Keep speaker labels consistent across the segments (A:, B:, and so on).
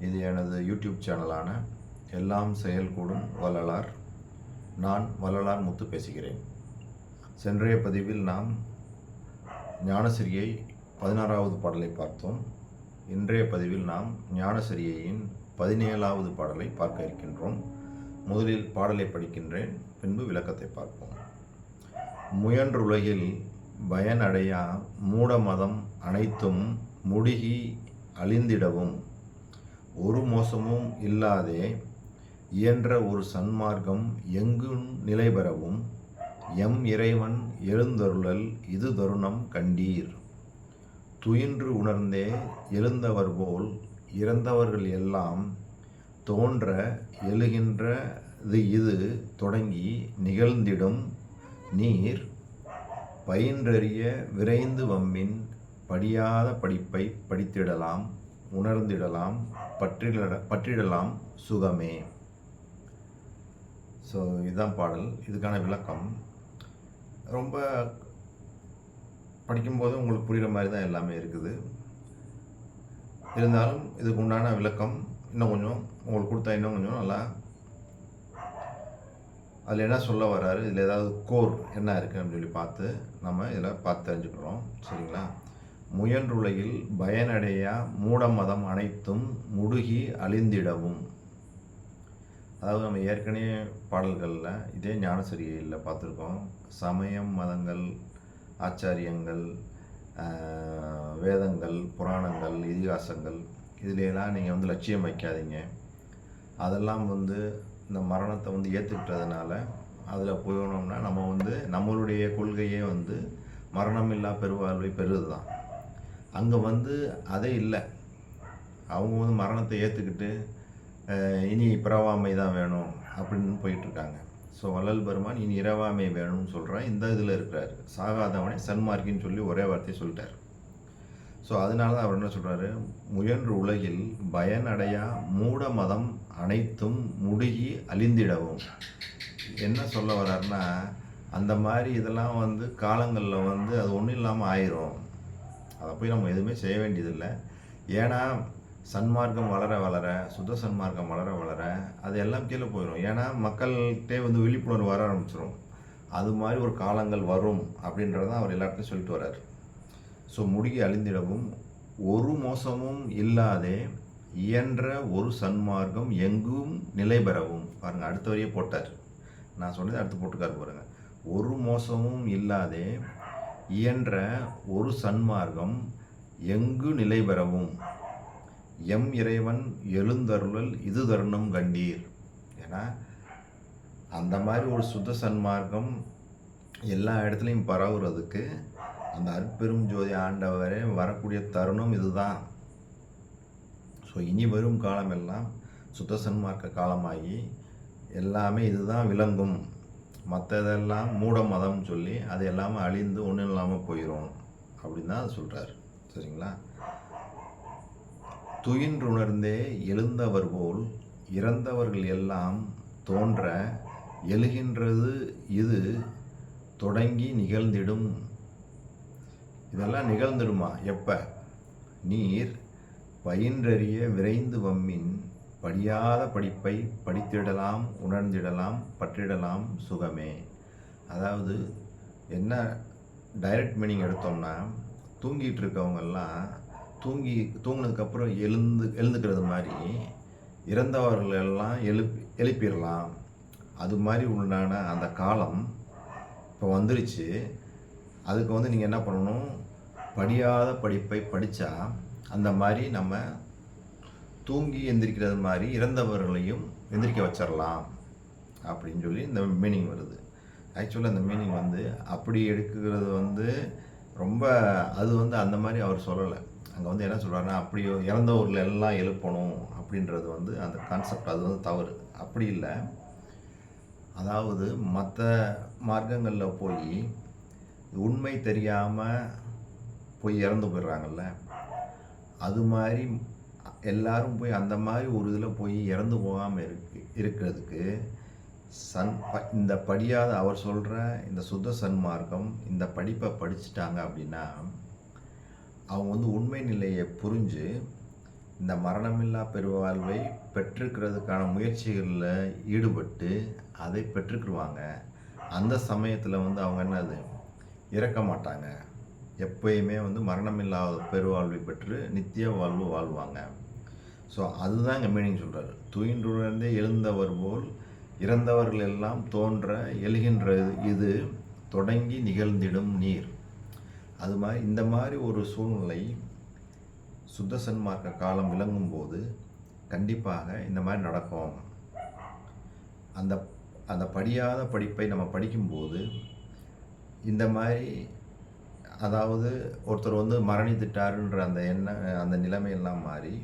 A: இது எனது யூடியூப் சேனலான எல்லாம் செயல்கூடும் வள்ளலார். நான் வள்ளலார் முத்து பேசுகிறேன். சென்றைய பதிவில் நாம் ஞானசிரியை பதினாறாவது பாடலை பார்த்தோம். இன்றைய பதிவில் நாம் ஞானசிரியையின் பதினேழாவது பாடலை பார்க்க இருக்கின்றோம். முதலில் பாடலை படிக்கின்றேன் பின்பு விளக்கத்தை பார்ப்போம். முயன்றுலகில் பயனடையா மூட மதம் அனைத்தும் முடுகி அழிந்திடவும். ஒரு மோசமும் இல்லாதே இயன்ற ஒரு சன்மார்க்கம் எங்கும் நிலை பெறவும் எம் இறைவன் எழுந்தருளல் இது தருணம் கண்டீர். துயின்று உணர்ந்தே எழுந்தவர் போல் இறந்தவர்கள் எல்லாம் தோன்ற எழுகின்றது இது தொடங்கி நிகழ்ந்திடும் நீர் பயின்றறிய விரைந்து வம்மின் படியாத படிப்பை படித்திடலாம். உணர்ந்திடலாம் பற்றிட பற்றிடலாம் சுகமே. ஸோ இதுதான் பாடல். இதுக்கான விளக்கம். ரொம்ப படிக்கும்போது உங்களுக்கு புரிகிற மாதிரி தான் எல்லாமே இருக்குது. இருந்தாலும் இதுக்கு உண்டான விளக்கம் இன்னும் கொஞ்சம் உங்களுக்கு கொடுத்தா இன்னும் கொஞ்சம் நல்லா அதில் என்ன சொல்ல வர்றாரு? இதில் ஏதாவது கோர் என்ன இருக்குது அப்படின்னு சொல்லி பார்த்து நம்ம இதில் பார்த்து தெரிஞ்சுக்கிறோம். சரிங்களா? முயன்றுலகில் பயனடையா மூடமதம் அனைத்தும் முடுகி அழிந்திடவும். அதாவது நம்ம ஏற்கனவே பாடல்களில் இதே ஞானசரியில் பார்த்துருக்கோம். சமயம் மதங்கள் ஆச்சாரியங்கள் வேதங்கள் புராணங்கள் இதிகாசங்கள் இதுலையெல்லாம் நீங்கள் வந்து லட்சியம் வைக்காதீங்க. அதெல்லாம் வந்து இந்த மரணத்தை வந்து ஏற்றுக்கிட்டதுனால அதில் போயினோம்னா நம்ம வந்து நம்மளுடைய கொள்கையே வந்து மரணமில்லா பெருவாழ்வை பெறுது தான் அங்கே வந்து அதே இல்லை. அவங்க வந்து மரணத்தை ஏற்றுக்கிட்டு இனி பிறவாமை தான் வேணும் அப்படின்னு போயிட்டுருக்காங்க ஸோ வள்ளல் பெருமான் இனி இரவாமை வேணும்னு சொல்கிறான் இந்த இதில் இருக்கிறாரு. சாகாதவனை சன்மார்க்கின்னு சொல்லி ஒரே வார்த்தையை சொல்லிட்டார். ஸோ அதனால தான் அவர் என்ன சொல்கிறாரு முயன்று உலகில் பயனடையா மூட மதம் அனைத்தும் முடுகி அழிந்திடவும். என்ன சொல்ல வர்றாருன்னா அந்த மாதிரி இதெல்லாம் வந்து காலங்களில் வந்து அது ஒன்றும் இல்லாமல் ஆயிரும். அதை போய் நம்ம எதுவுமே செய்ய வேண்டியதில்லை. ஏன்னா சன்மார்க்கம் வளர வளர சுத்த சன்மார்க்கம் வளர வளர அது எல்லாம் கீழே போயிடும் ஏன்னா மக்கள்கிட்டே வந்து விழிப்புணர்வு வர ஆரம்பிச்சிடும் அது மாதிரி ஒரு காலங்கள் வரும் அப்படின்றத அவர் எல்லாத்தையும் சொல்லிட்டு வர்றார். ஸோ முடிகை அழிந்திடவும் ஒரு மோசமும் இல்லாதே இயன்ற ஒரு சன்மார்க்கம் எங்கும் நிலை பெறவும். பாருங்கள் அடுத்த வரையே போட்டார். நான் சொன்னதை அடுத்து போட்டுக்காரு பாருங்கள் ஒரு மோசமும் இல்லாதே இயன்ற ஒரு சன்மார்க்கம் எங்கு நிலை பெறவும்? எம் இறைவன் எழுந்தருளல் இது தருணம் கண்டீர். ஏன்னா அந்த மாதிரி ஒரு சுத்த சன்மார்க்கம் எல்லா இடத்துலையும் பரவுறதுக்கு அந்த அற்பெரும் ஜோதி ஆண்டவரே வரக்கூடிய தருணம் இதுதான். ஸோ இனி வரும் காலமெல்லாம் சுத்த சன்மார்க்க காலமாகி எல்லாமே இதுதான் விளங்கும். மற்றதெல்லாம் மூட மதம் சொல்லி அது எல்லாமே அழிந்து ஒன்றும் இல்லாமல் போயிடும் அப்படின்னு தான் சொல்கிறார் சரிங்களா? துயின்றுணர்ந்தே எழுந்தவர் போல் இறந்தவர்கள் எல்லாம் தோன்ற எழுகின்றது இது தொடங்கி நிகழ்ந்திடும். இதெல்லாம் நிகழ்ந்துடுமா? எப்போ? நீர் பயின்றறிய விரைந்து வம்மின் படியாத படிப்பை படித்திடலாம் உணர்ந்திடலாம் பற்றிடலாம் சுகமே. அதாவது என்ன டைரக்ட் மீனிங் எடுத்தோம்னா தூங்கிட்டு இருக்கவங்கெல்லாம் தூங்கி தூங்கினதுக்கப்புறம் எழுந்து எழுந்துக்கிறது மாதிரி இறந்தவர்கள் எல்லாம் எழுப்பி எழுப்பிடலாம். அது மாதிரி உண்டான அந்த காலம் இப்போ வந்துருச்சு. அதுக்கு வந்து நீங்கள் என்ன பண்ணணும்? படியாத படிப்பை படித்தா அந்த மாதிரி நம்ம தூங்கி எந்திரிக்கிறது மாதிரி இறந்தவர்களையும் எந்திரிக்க வச்சிடலாம் அப்படின்னு சொல்லி இந்த மீனிங் வருது. ஆக்சுவலாக அந்த மீனிங் வந்து அப்படி எடுக்கிறது வந்து ரொம்ப அது வந்து அந்த மாதிரி அவர் சொல்லலை. அங்கே வந்து என்ன சொல்கிறாருன்னா அப்படி இறந்தவர்கள் எல்லாம் எழுப்பணும் அப்படின்றது வந்து அந்த கான்செப்ட் அது வந்து தவறு. அப்படி இல்லை. அதாவது மற்ற மார்க்கங்களில் போய் உண்மை தெரியாமல் போய் இறந்து போயிடுறாங்கல்ல அது மாதிரி எல்லாரும் போய் அந்த மாதிரி ஒரு இதில் போய் இறந்து போகாமல் இருக்கு இருக்கிறதுக்கு சன் ப- இந்த படியாத அவர் சொல்கிற இந்த சுத்த சன்மார்க்கம் இந்த படிப்பை படிச்சுட்டாங்க அப்படின்னா அவங்க வந்து உண்மை நிலையை புரிஞ்சு இந்த மரணமில்லா பெருவாழ்வை பெற்றிருக்கிறதுக்கான முயற்சிகளில் ஈடுபட்டு அதை பெற்றுக்கிடுவாங்க அந்த சமயத்தில் வந்து அவங்க என்னது? இறக்க மாட்டாங்க. எப்பயுமே வந்து மரணமில்லாத பெருவாழ்வை பெற்று நித்திய வாழ்வு வாழ்வாங்க. ஸோ அதுதான் இங்கே மீனிங் சொல்கிறார் துயின்றுணர்ந்தே எழுந்தவர் போல் இறந்தவர்கள் எல்லாம் தோன்ற எழுகின்ற இது தொடங்கி நிகழ்ந்திடும் நீர். அது மாதிரி இந்த மாதிரி ஒரு சூழ்நிலை சுத்த சன்மார்க்க காலம் விளங்கும் போது கண்டிப்பாக இந்த மாதிரி நடக்கும். அந்த அந்த படியாத படிப்பை நம்ம படிக்கும்போது இந்த மாதிரி அதாவது ஒருத்தர் வந்து மரணித்துட்டாருன்ற அந்த எண்ண அந்த நிலைமையெல்லாம் மாறி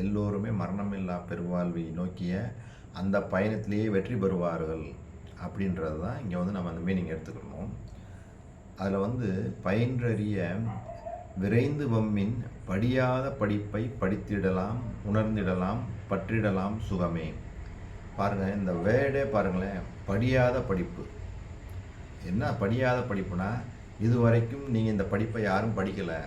A: எல்லோருமே மரணமில்லா பெருவாழ்வை நோக்கிய அந்த பயணத்திலேயே வெற்றி பெறுவார்கள் அப்படின்றது தான் இங்கே வந்து நம்ம அந்த மீனிங் எடுத்துக்கணும். அதில் வந்து பயின்றறிய விரைந்து வம்மின் படியாத படிப்பை படித்திடலாம் உணர்ந்திடலாம் பற்றிடலாம் சுகமே. பாருங்கள் இந்த வேர்டே பாருங்களேன் படியாத படிப்பு. என்ன படியாத படிப்புனா இது வரைக்கும் நீங்கள் இந்த படிப்பை யாரும் படிக்கலை.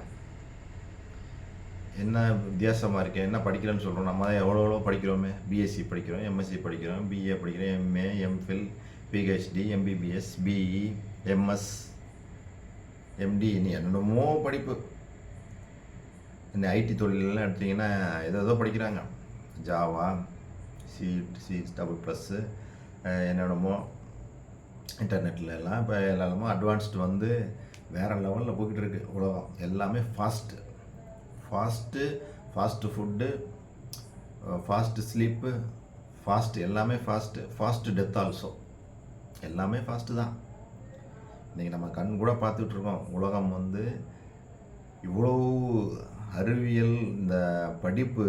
A: என்ன வித்தியாசமாக இருக்கு? என்ன படிக்கிறேன்னு சொல்கிறோம் நம்ம தான் எவ்வளோ எவ்வளோ படிக்கிறோமே. பிஎஸ்சி படிக்கிறோம் எம்எஸ்சி படிக்கிறோம் பிஏ படிக்கிறோம் MA MPhil PhD MBBS BE MS MD இனி என்னென்னமோ படிப்பு. இந்த ஐடி தொழிலெல்லாம் எடுத்தீங்கன்னா ஏதோ ஏதோ படிக்கிறாங்க Java C C double plus என்னென்னமோ இன்டர்நெட்டில் எல்லாம் இப்போ எல்லாமே அட்வான்ஸ்டு வந்து வேறு லெவலில் போய்கிட்டு இருக்குது உலகம். எல்லாமே fast fast fast food fast sleep fast எல்லாமே ஃபாஸ்ட்டு ஃபாஸ்ட்டு டெத் ஆல்சோ எல்லாமே ஃபாஸ்ட்டு தான். இன்றைக்கி நம்ம கண் கூட பார்த்துட்ருக்கோம். உலகம் வந்து இவ்வளோ அறிவியல் இந்த படிப்பு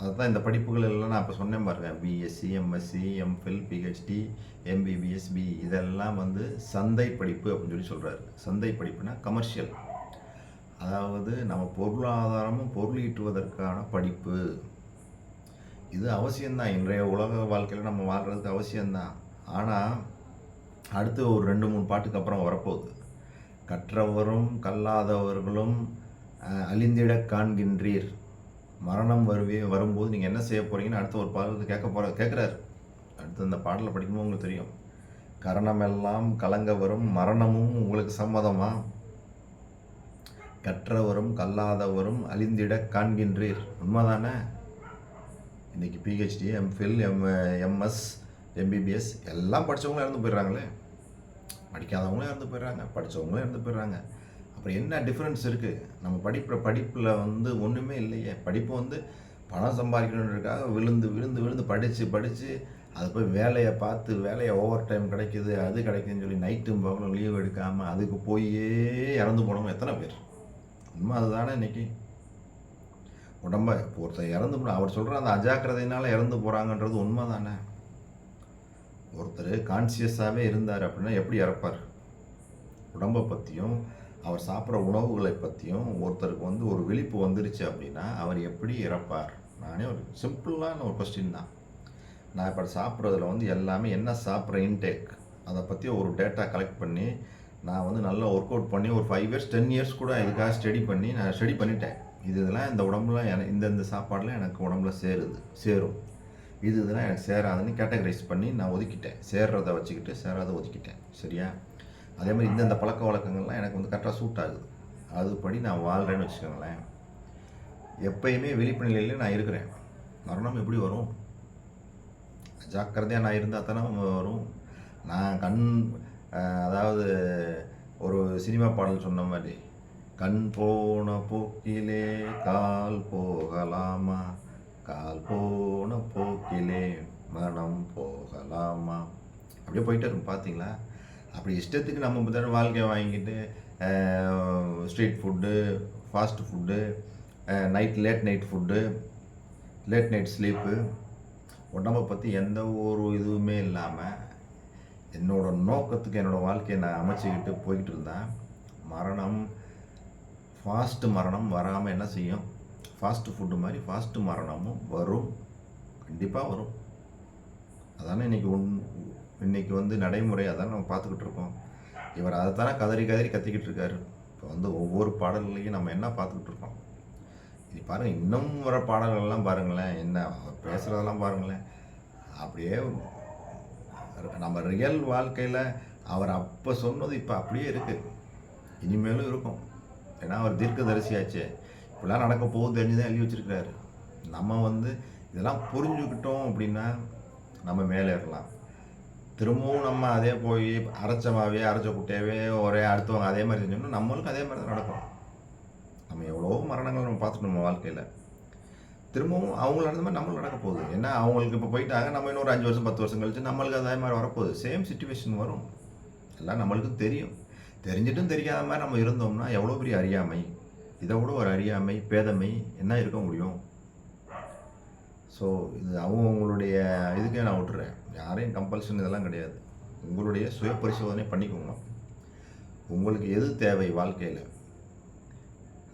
A: அதுதான் இந்த படிப்புகள் எல்லாம் நான் இப்போ சொன்னேன் பாருங்க. BSc MSc MPhil PhD MBBS B இதெல்லாம் வந்து சந்தை படிப்பு அப்படின்னு சொல்லி சொல்கிறாரு சந்தை படிப்புனா கமர்ஷியல் அதாவது நம்ம பொருளாதாரமும் பொருள் ஈட்டுவதற்கான படிப்பு. இது அவசியம்தான். இன்றைய உலக வாழ்க்கையில் நம்ம வாழ்கிறதுக்கு அவசியம்தான். ஆனால் அடுத்து ஒரு ரெண்டு மூணு பாட்டுக்கு அப்புறம் வரப்போகுது. கற்றவரும் கல்லாதவர்களும் அழிந்திட காண்கின்றீர். மரணம் வருவே வரும்போது நீங்கள் என்ன செய்ய போகிறீங்கன்னு அடுத்த ஒரு பாடல் கேட்க போகிற கேட்குறாரு. அடுத்து அந்த பாடலை படிக்கும்போது உங்களுக்கு தெரியும். கரணமெல்லாம் கலங்க வரும் மரணமும் உங்களுக்கு சம்மதமாக கற்றவரும் கல்லாதவரும் அழிந்திட காண்கின்றீர். உண்மைதானே? இன்னைக்கு PhD MPhil M MS MBBS எல்லாம் படித்தவங்களும் இறந்து போயிடுறாங்களே. படிக்காதவங்களும் இறந்து போயிடுறாங்க படித்தவங்களும் இறந்து போயிடுறாங்க. அப்புறம் என்ன டிஃப்ரென்ஸ் இருக்குது நம்ம படிப்புற படிப்பில் வந்து ஒன்றுமே இல்லையே. படிப்பு வந்து பணம் சம்பாதிக்கணுன்றதுக்காக விழுந்து விழுந்து விழுந்து படித்து படித்து அது போய் வேலையை பார்த்து வேலையை ஓவர் டைம் கிடைக்குது அது கிடைக்குதுன்னு சொல்லி நைட்டும் பகலும் லீவ் எடுக்காமல் அதுக்கு போயே இறந்து போனவங்க எத்தனை பேர்? உண்மை அதுதானே இன்னைக்கு? உடம்ப இப்போ ஒருத்தர் இறந்து போன அவர் சொல்கிற அந்த அஜாக்கிரதையினால் இறந்து போகிறாங்கன்றது உண்மை தானே ஒருத்தர் கான்சியஸாகவே இருந்தார் அப்படின்னா எப்படி இறப்பார்? உடம்பை பற்றியும் அவர் சாப்பிட்ற உணவுகளை பற்றியும் ஒருத்தருக்கு வந்து ஒரு விழிப்பு வந்துருச்சு அப்படின்னா அவர் எப்படி இறப்பார்? நானே ஒரு சிம்பிளான ஒரு கொஸ்டின் தான். நான் இப்போ சாப்பிட்றதுல வந்து எல்லாமே என்ன சாப்பிட்ற இன்டேக் அதை பற்றி ஒரு டேட்டா கலெக்ட் பண்ணி நான் வந்து நல்லா ஒர்க் அவுட் பண்ணி ஒரு ஃபைவ் இயர்ஸ் டென் இயர்ஸ் கூட இதுக்காக ஸ்டடி பண்ணி நான் ஸ்டடி பண்ணிட்டேன். இது இதெல்லாம் இந்த உடம்புல எனக்கு இந்த இந்த சாப்பாடெலாம் எனக்கு உடம்புல சேருது சேரும். இது இதெல்லாம் எனக்கு சேராதுன்னு கேட்டகரைஸ் பண்ணி நான் ஒதுக்கிட்டேன். சேர்றதை வச்சுக்கிட்டு சேராத ஒதுக்கிட்டேன். சரியா? அதே மாதிரி இந்தந்த பழக்க வழக்கங்கள்லாம் எனக்கு வந்து கரெக்டாக சூட் ஆகுது. அதுபடி நான் வாழ்கிறேன்னு வச்சுக்கோங்களேன். எப்பயுமே விழிப்பு நிலையில் நான் இருக்கிறேன். மரணம் எப்படி வரும்? ஜாக்கிரதையாக நான் இருந்தால் தானே வரும்? நான் கண் அதாவது ஒரு சினிமா பாடல் சொன்ன மாதிரி கண் போன போக்கிலே கால் போகலாமா? கால் போன போக்கிலே மனம் போகலாமா? அப்படியே போயிட்டு இருக்கும் பார்த்தீங்களா அப்படி இஷ்டத்துக்கு நம்ம தடவை வாழ்க்கையை வாங்கிட்டு street food fast food night late night food late night sleep உடம்பை பற்றி எந்த ஒரு இதுவுமே இல்லாமல் என்னோட நோக்கத்துக்கு என்னோடய வாழ்க்கையை நான் அமைச்சிக்கிட்டு போய்கிட்டு இருந்தேன் மரணம் ஃபாஸ்ட்டு மரணம் வராமல் என்ன செய்யும்? ஃபாஸ்ட்டு ஃபுட்டு மாதிரி ஃபாஸ்ட்டு மரணமும் வரும். கண்டிப்பாக வரும். அதானே இன்றைக்கி உன் இன்றைக்கி வந்து நடைமுறை அதான் நம்ம பார்த்துக்கிட்டு இருக்கோம். இவர் அதை தானே கதறி கதறி கத்திக்கிட்டு இருக்காரு. இப்போ வந்து ஒவ்வொரு பாடல்களையும் நம்ம என்ன பார்த்துக்கிட்டு இருக்கோம்? இது பாருங்கள் இன்னும் வர பாடல்கள்லாம் பாருங்களேன். என்ன பேசுகிறதெல்லாம் பாருங்களேன். அப்படியே நம்ம ரியல் வாழ்க்கையில் அவர் அப்போ சொன்னது இப்போ அப்படியே இருக்குது இனிமேலும் இருக்கும். ஏன்னா அவர் தீர்க்கதரிசியாச்சே. இப்படிலாம் நடக்க போகுது தெரிஞ்சு தான் எழுதி வச்சிருக்கிறாரு. நம்ம வந்து இதெல்லாம் புரிஞ்சுக்கிட்டோம் அப்படின்னா நம்ம மேலே ஏறலாம். திரும்பவும் நம்ம அதே போய் அரைச்சமாவே அரைச்ச குட்டையவே ஒரே அடுத்தவங்க அதே மாதிரி செஞ்சோம்னா நம்மளுக்கும் அதே மாதிரி தான் நடக்கும். நம்ம எவ்வளோ மரணங்கள் நம்ம பார்த்துட்டோம் நம்ம வாழ்க்கையில். திரும்பவும் அவங்கள நடந்த மாதிரி நம்மளும் நடக்க போகுது. ஏன்னா அவங்களுக்கு இப்போ போயிட்டாங்க நம்ம இன்னொரு அஞ்சு வருஷம் பத்து வருஷம் கழிச்சு நம்மளுக்கு அதே மாதிரி வரப்போகுது. சேம் சுச்சுவேஷன் வரும். எல்லாம் நம்மளுக்கும் தெரியும். தெரிஞ்சிட்டும் தெரியாத மாதிரி நம்ம இருந்தோம்னா எவ்வளோ பெரிய அறியாமை? இதை விட ஒரு அறியாமை பேதமை என்ன இருக்க முடியும்? ஸோ இது அவங்களுடைய இதுக்கே நான் விட்டுறேன். யாரையும் கம்பல்ஷன் இதெல்லாம் கிடையாது. உங்களுடைய சுய பரிசோதனை பண்ணிக்கோங்க. உங்களுக்கு எது தேவை? வாழ்க்கையில்.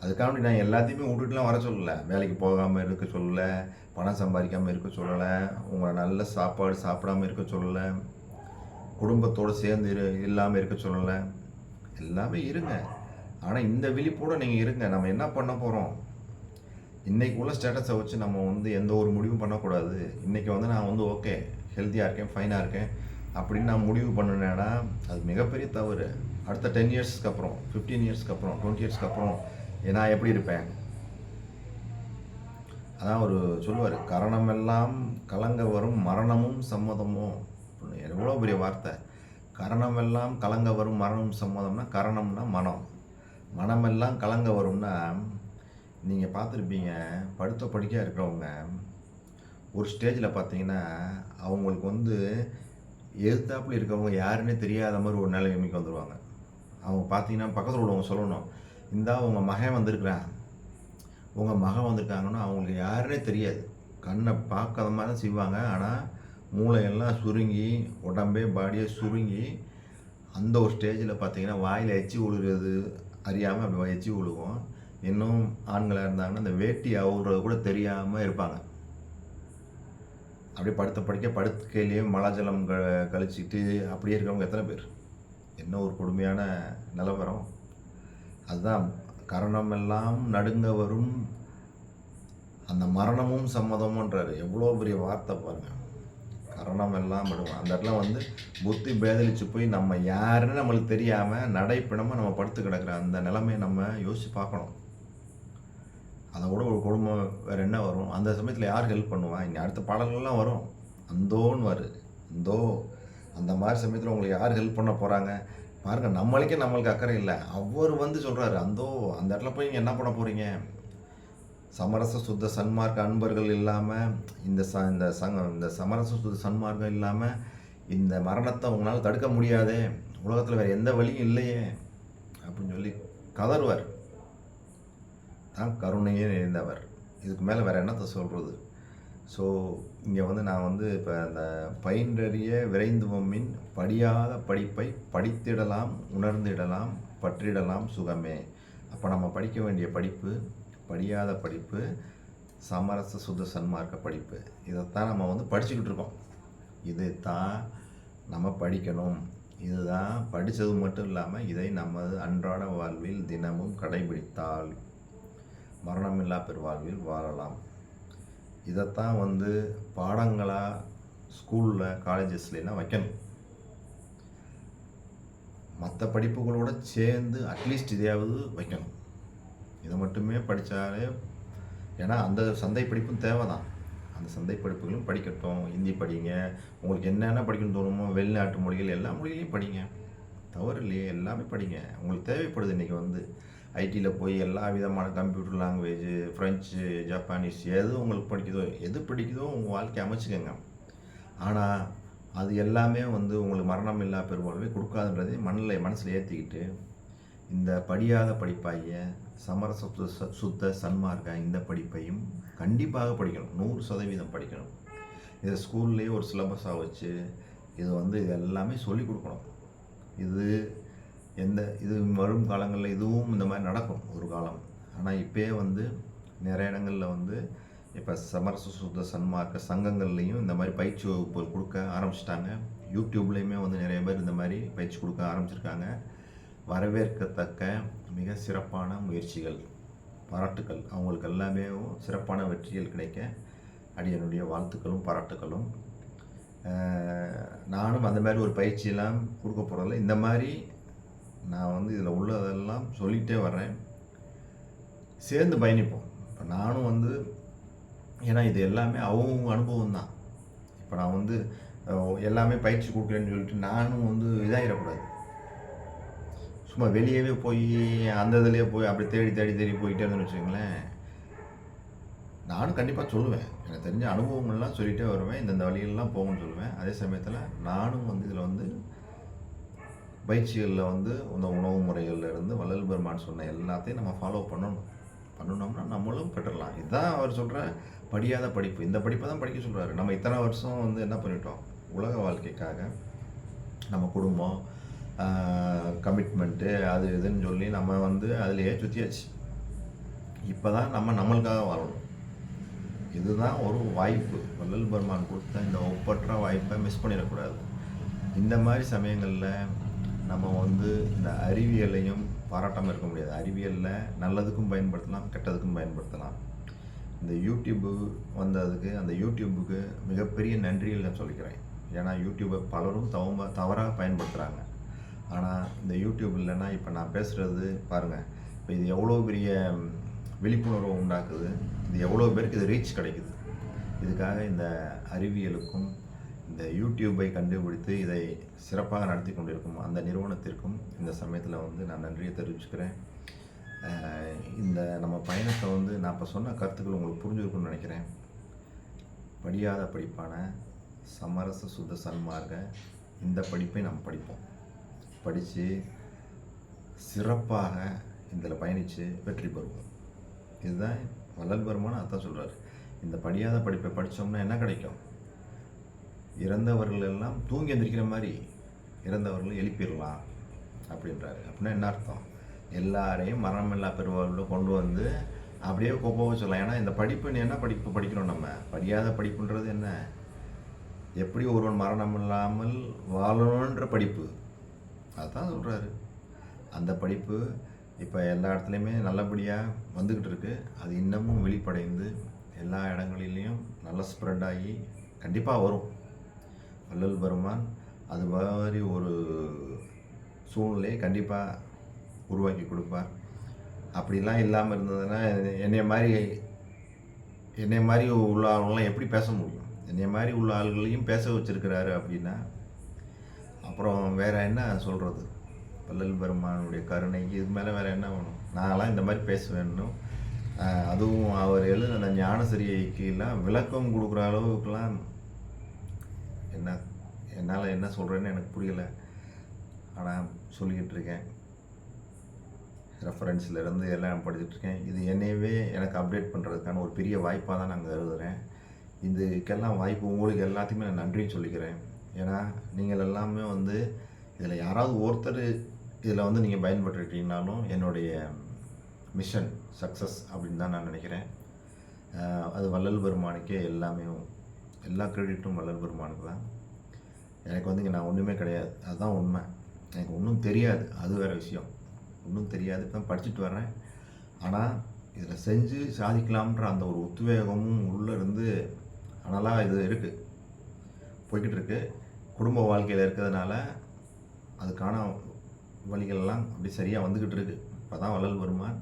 A: அதுக்காக நான் எல்லாத்தையுமே விட்டுட்டுலாம் வர சொல்லலை. வேலைக்கு போகாமல் இருக்க சொல்லலை. பணம் சம்பாதிக்காமல் இருக்க சொல்லலை. உங்களை நல்ல சாப்பாடு சாப்பிடாம இருக்க சொல்லலை. குடும்பத்தோடு சேர்ந்து இரு இல்லாமல் இருக்க சொல்லலை. எல்லாமே இருங்க. ஆனால் இந்த விழிப்போடு நீங்கள் இருங்க. நம்ம என்ன பண்ண போகிறோம் இன்றைக்கு உள்ள ஸ்டேட்டஸை வச்சு நம்ம வந்து எந்த ஒரு முடிவும் பண்ணக்கூடாது. இன்றைக்கி வந்து நான் வந்து ஓகே ஹெல்த்தியாக இருக்கேன் ஃபைனாக இருக்கேன். அப்படின்னு நான் முடிவு பண்ணினேன்னா அது மிகப்பெரிய தவறு. அடுத்த டென் இயர்ஸ்க்கு அப்புறம் ஃபிஃப்டீன் இயர்ஸ்க்கு அப்புறம் டுவெண்ட்டி இயர்ஸ்க்கு அப்புறம் நான் எப்படி இருப்பேன்? அதான் ஒரு சொல்லுவார் கரணமெல்லாம் கலங்க வரும் மரணமும் சம்மதமோ? எவ்வளோ பெரிய வார்த்தை. கரணமெல்லாம் கலங்க வரும் மரணமும் சம்மதம்னா கரணம்னா மனம். மனமெல்லாம் கலங்க வரும்னா நீங்கள் பார்த்துருப்பீங்க படுத்த படிக்க இருக்கிறவங்க ஒரு ஸ்டேஜில் பார்த்தீங்கன்னா அவங்களுக்கு வந்து எதிர்த்தாப்புல இருக்கவங்க யாருன்னே தெரியாத மாதிரி ஒரு நிலைமைக்கு வந்துடுவாங்க அவங்க பார்த்தீங்கன்னா பக்கத்தில் உள்ளவங்க சொல்லணும் இந்தா உங்கள் மகன் வந்திருக்கிறான். உங்கள் மகன் வந்திருக்காங்கன்னா அவங்களுக்கு யாருன்னே தெரியாது. கண்ணை பார்க்காத மாதிரி தான் செய்வாங்க. ஆனால் மூளையெல்லாம் சுருங்கி உடம்பே பாடியே சுருங்கி அந்த ஒரு ஸ்டேஜில் பார்த்தீங்கன்னா வாயில் எச்சி விழுகிறது அறியாமல் அப்படி எச்சி விழுவோம் இன்னும் ஆண்களாக இருந்தாங்கன்னா அந்த வேட்டி அவுறது கூட தெரியாமல் இருப்பாங்க. அப்படியே படுத்த படிக்க படுக்கையிலேயே மலாஜலம் க கழிச்சிட்டு அப்படியே இருக்கிறவங்க எத்தனை பேர்? என்ன ஒரு கொடுமையான நிலவரம். அதுதான் கரணம் எல்லாம் நடுங்க வரும் அந்த மரணமும் சம்மதமுன்றார் எவ்வளோ பெரிய வார்த்தை பாருங்க. கரணம் எல்லாம் விடுவோம் அந்த இடத்துல வந்து புத்தி பேதலிச்சு போய் நம்ம யாருன்னு நம்மளுக்கு தெரியாமல் நடைப்பிணமாக நம்ம படுத்து கிடக்கிற அந்த நிலைமையை நம்ம யோசித்து பார்க்கணும். அதை விட ஒரு குடும்பம் வேறு என்ன வரும்? அந்த சமயத்தில் யார் ஹெல்ப் பண்ணுவா? இங்கே அடுத்த பாடல்கள்லாம் வரும். அந்தோன்னு வரு அந்தோ அந்த மாதிரி சமயத்தில் உங்களுக்கு யார் ஹெல்ப் பண்ண போகிறாங்க பாருங்கள் நம்மளுக்கே நம்மளுக்கு அக்கறை இல்லை. அவர் வந்து சொல்கிறாரு அந்தோ அந்த இடத்துல போய் நீங்கள் என்ன பண்ண போகிறீங்க சமரச சுத்த சன்மார்க்க அன்பர்கள் இல்லாமல் இந்த ச இந்த சங்க இந்த சமரச சுத்த சன்மார்க்கம் இல்லாமல் இந்த மரணத்தை உங்களால் தடுக்க முடியாதே. உலகத்தில் வேறு எந்த வழியும் இல்லையே அப்படின்னு சொல்லி கதறுவார். தான் கருணையே நிறைந்தவர். இதுக்கு மேலே வேறு என்னத்தை சொல்கிறது ஸோ இங்கே வந்து நான் வந்து இப்போ அந்த பயின்றறிய விரைந்துவமின் படியாத படிப்பை படித்திடலாம் உணர்ந்திடலாம் பற்றிடலாம் சுகமே. அப்போ நம்ம படிக்க வேண்டிய படிப்பு படியாத படிப்பு சமரச சுத சன்மார்க்க படிப்பு. இதைத்தான் நம்ம வந்து படிச்சுக்கிட்டு இருக்கோம். இது தான் நம்ம படிக்கணும். இதுதான் படித்தது மட்டும் இல்லாமல் இதை நமது அன்றாட வாழ்வில் தினமும் கடைபிடித்தால் மரணமில்லா பெருவாழ்வில் வாழலாம். இதைத்தான் வந்து பாடங்களாக ஸ்கூலில் காலேஜஸ்லாம் வைக்கணும்? மற்ற படிப்புகளோடு சேர்ந்து அட்லீஸ்ட் இதையாவது வைக்கணும். இதை மட்டுமே படித்தாலே ஏன்னா அந்த சந்தை படிப்பும் தேவை தான் அந்த சந்தை படிப்புகளும் படிக்கட்டும். ஹிந்தி படிங்க. உங்களுக்கு என்னென்ன படிக்கணும்னு தோணுமோ வெளிநாட்டு மொழிகள் எல்லா மொழிகளையும் படிங்க. தவறு இல்லையே எல்லாமே படிங்க. உங்களுக்கு தேவைப்படுது இன்றைக்கி வந்து. ஐடியில் போய் எல்லா விதமான கம்ப்யூட்டர் லாங்குவேஜ் ஃப்ரெஞ்சு ஜப்பானீஸ் எது உங்களுக்கு படிக்குதோ எது பிடிக்குதோ உங்கள் வாழ்க்கையை அமைச்சுக்கோங்க. ஆனால் அது எல்லாமே வந்து உங்களுக்கு மரணம் இல்லா பெருவாழ்வை கொடுக்காதுன்றதை மண்ணில் மனசில் ஏற்றிக்கிட்டு இந்த படியாத படிப்பாகிய சமரச சுத்த- சுத்த சன்மார்க்க இந்த படிப்பையும் கண்டிப்பாக படிக்கணும். நூறு சதவீதம் படிக்கணும். இதை ஸ்கூல்லேயே ஒரு சிலபஸாக வச்சு இது வந்து இது எல்லாமே சொல்லிக் கொடுக்கணும். இது எந்த இது வரும் காலங்களில் இதுவும் இந்த மாதிரி நடக்கும் ஒரு காலம். ஆனால் இப்போயே வந்து நிறைய இடங்களில் வந்து இப்போ சமரச சுத்த சன்மார்க்க சங்கங்கள்லேயும் இந்த மாதிரி பயிற்சி வகுப்புகள் கொடுக்க ஆரம்பிச்சிட்டாங்க. யூடியூப்லேயுமே வந்து நிறைய பேர் இந்த மாதிரி பயிற்சி கொடுக்க ஆரம்பிச்சிருக்காங்க. வரவேற்கத்தக்க மிக சிறப்பான முயற்சிகள் பாராட்டுக்கள். அவங்களுக்கு எல்லாமே சிறப்பான வெற்றிகள் கிடைக்க அடியனுடைய வாழ்த்துக்களும் பாராட்டுக்களும். நானும் அந்த மாதிரி ஒரு பயிற்சியெல்லாம் கொடுக்க போகிறதில்ல இந்த மாதிரி நான் வந்து இதில் உள்ளதெல்லாம் சொல்லிகிட்டே வர்றேன். சேர்ந்து பயணிப்போம். இப்போ நானும் வந்து ஏன்னா இது எல்லாமே அவங்க அனுபவம் தான். இப்போ நான் வந்து எல்லாமே பயிற்சி கொடுக்குறேன்னு சொல்லிட்டு நானும் வந்து இதாகிடக்கூடாது சும்மா வெளியவே போய் அந்த இதுலேயே போய் அப்படி தேடி தேடி தேடி போயிட்டே இருந்தேன்னு வச்சுக்கோங்களேன். நானும் கண்டிப்பாக சொல்லுவேன். எனக்கு தெரிஞ்ச அனுபவங்கள்லாம் சொல்லிகிட்டே வருவேன். இந்தந்த வழியெல்லாம் போகணும்னு சொல்லுவேன். அதே சமயத்தில் நானும் வந்து இதில் வந்து பயிற்சிகளில் வந்து இந்த உணவு முறைகள்லேருந்து வள்ளல் பெருமான் சொன்ன எல்லாத்தையும் நம்ம ஃபாலோ பண்ணணும். பண்ணணும்னா நம்மளும் பெற்றலாம் இதுதான் அவர் சொல்கிற படியாத படிப்பு. இந்த படிப்பை தான் படிக்க சொல்கிறாரு நம்ம இத்தனை வருஷம் வந்து என்ன பண்ணிட்டோம்? உலக வாழ்க்கைக்காக நம்ம குடும்பம் கமிட்மெண்ட்டு அது இதுன்னு சொல்லி நம்ம வந்து அதிலேயே சுற்றியாச்சு இப்போ தான் நம்ம நம்மளுக்காக வாழணும். இதுதான் ஒரு வாய்ப்பு. வள்ளல் பெருமான் கொடுத்த இந்த ஒப்பற்ற வாய்ப்பை மிஸ் பண்ணிடக்கூடாது. இந்த மாதிரி சமயங்களில் நம்ம வந்து இந்த அறிவியலையும் பாராட்டாமல் இருக்க முடியாது. அறிவியலில் நல்லதுக்கும் பயன்படுத்தலாம் கெட்டதுக்கும் பயன்படுத்தலாம். இந்த யூடியூப்பு வந்ததுக்கு அந்த யூடியூப்புக்கு மிகப்பெரிய நன்றியில் நான் சொல்லிக்கிறேன். ஏன்னா யூடியூப்பை பலரும் தவ தவறாக பயன்படுத்துகிறாங்க ஆனால் இந்த யூடியூப் இல்லைன்னா இப்போ நான் பேசுகிறது பாருங்கள் இப்போ இது எவ்வளோ பெரிய விழிப்புணர்வு விழிப்புணர்வை உண்டாக்குது இது எவ்வளோ பேருக்கு இது ரீச் கிடைக்குது. இதுக்காக இந்த அறிவியலுக்கும் இந்த யூடியூப்பை கண்டுபிடித்து இதை சிறப்பாக நடத்தி கொண்டிருக்கும் அந்த நிறுவனத்திற்கும் இந்த சமயத்தில் வந்து நான் நன்றியை தெரிவிச்சுக்கிறேன். இந்த நம்ம பயணத்தை வந்து நான் இப்போ சொன்ன கருத்துக்கள் உங்களுக்கு புரிஞ்சிருக்கும்னு நினைக்கிறேன். படியாத படிப்பான சமரச சுத்த சன்மார்க்க இந்த படிப்பை நாம் படிப்போம். படித்து சிறப்பாக இதில் பயணித்து வெற்றி பெறுவோம். இதுதான் வள்ளல் பெருமான் அதான் சொல்கிறார் இந்த படியாத படிப்பை படித்தோம்னா என்ன கிடைக்கும்? இறந்தவர்கள் எல்லாம் தூங்கி எந்திரிக்கிற மாதிரி இறந்தவர்களும் எழுப்பிடலாம் அப்படின்றாரு. அப்படின்னா என்ன அர்த்தம்? எல்லாரையும் மரணமில்லா பெருவாழ்வில் கொண்டு வந்து அப்படியே கோப்பாக சொல்லலாம். ஏன்னா இந்த படிப்பு நீ என்ன படிப்பு படிக்கிறோம் நம்ம? படியாத படிப்புன்றது என்ன? எப்படி ஒருவன் மரணம் இல்லாமல் வாழணுன்ற படிப்பு. அதுதான் சொல்கிறாரு அந்த படிப்பு இப்போ எல்லா இடத்துலையுமே நல்லபடியாக வந்துக்கிட்டு இருக்கு. அது இன்னமும் வெளிப்படைந்து எல்லா இடங்களிலையும் நல்லா ஸ்ப்ரெட் ஆகி கண்டிப்பாக வரும். வள்ளல் பெருமான் அது மாதிரி ஒரு சூழ்நிலையை கண்டிப்பாக உருவாக்கி கொடுப்பார். அப்படிலாம் இல்லாமல் இருந்ததுன்னா என்னைய மாதிரி என்னை மாதிரி உள்ள ஆளுங்களாம் எப்படி பேச முடியும்? என்னைய மாதிரி உள்ள ஆள்களையும் பேச வச்சுருக்கிறாரு அப்படின்னா அப்புறம் வேறு என்ன சொல்கிறது பல்லல் பெருமானுடைய கருணைக்கு இது மேலே வேறு என்ன வேணும்? நாங்களாம் இந்த மாதிரி பேசுவேன்னு அதுவும் அவர் எழுதின அந்த ஞானசரியைக்கெல்லாம் விளக்கம் கொடுக்குற அளவுக்குலாம் என்ன என்னால் என்ன சொல்கிறேன்னு எனக்கு புரியலை. ஆனால் சொல்லிக்கிட்டு இருக்கேன் ரெஃபரன்ஸில் இருந்து எல்லாம் படிச்சிட்டுருக்கேன் இது என்னையவே எனக்கு அப்டேட் பண்ணுறதுக்கான ஒரு பெரிய வாய்ப்பாக தான் நான் கருதுகிறேன் இதுக்கெல்லாம் வாய்ப்பு உங்களுக்கு எல்லாத்தையுமே நான் நன்றின்னு சொல்லிக்கிறேன். ஏன்னா நீங்கள் எல்லாமே வந்து இதில் யாராவது ஒருத்தர் இதில் வந்து நீங்கள் பயன்பட்டுட்டீங்கனாலும் என்னுடைய மிஷன் சக்ஸஸ் அப்படின்னு தான் நான் நினைக்கிறேன். அது வள்ளல் பெருமானுக்கே எல்லாமே எல்லா கிரெடிட்டும் வள்ளல் பெருமானுக்கு தான் எனக்கு வந்து இங்கே நான் ஒன்றுமே கிடையாது. அதுதான் உண்மை. எனக்கு ஒன்றும் தெரியாது. அது வேறு விஷயம். ஒன்றும் தெரியாது. இப்போ தான் படிச்சுட்டு வர்றேன். ஆனால் இதில் செஞ்சு சாதிக்கலாம்ன்ற அந்த ஒரு உத்வேகமும் உள்ளே இருந்து அதனால் இது இருக்குது போய்கிட்டு இருக்கு. குடும்ப வாழ்க்கையில் இருக்கிறதுனால அதுக்கான வழிகள்லாம் அப்படி சரியாக வந்துக்கிட்டு இருக்கு. இப்போ தான் வள்ளல் பெருமான்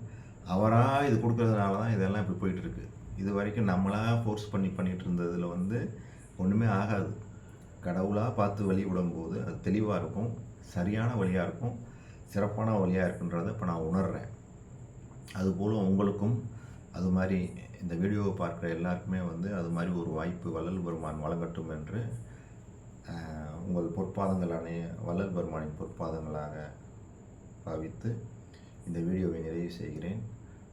A: அவராக இது கொடுக்கறதுனால தான் இதெல்லாம் இப்படி போயிட்டுருக்கு இது வரைக்கும் நம்மளாக ஃபோர்ஸ் பண்ணி பண்ணிகிட்டு இருந்ததில் வந்து ஒன்றுமே ஆகாது. கடவுளாக பார்த்து வழி விடும்போது அது தெளிவாக இருக்கும் சரியான வழியாக இருக்கும் சிறப்பான வழியாக இருக்குன்றதை இப்போ நான் உணர்கிறேன் அதுபோல் உங்களுக்கும் அது மாதிரி இந்த வீடியோவை பார்க்குற எல்லாருக்குமே வந்து அது மாதிரி ஒரு வாய்ப்பு வள்ளல் பெருமான் வழங்கட்டும் என்று உங்கள் பொற்பாதங்களான வள்ளல் பெருமானின் பொற்பாதங்களாக பாவித்து இந்த வீடியோவை நிறைவு செய்கிறேன்.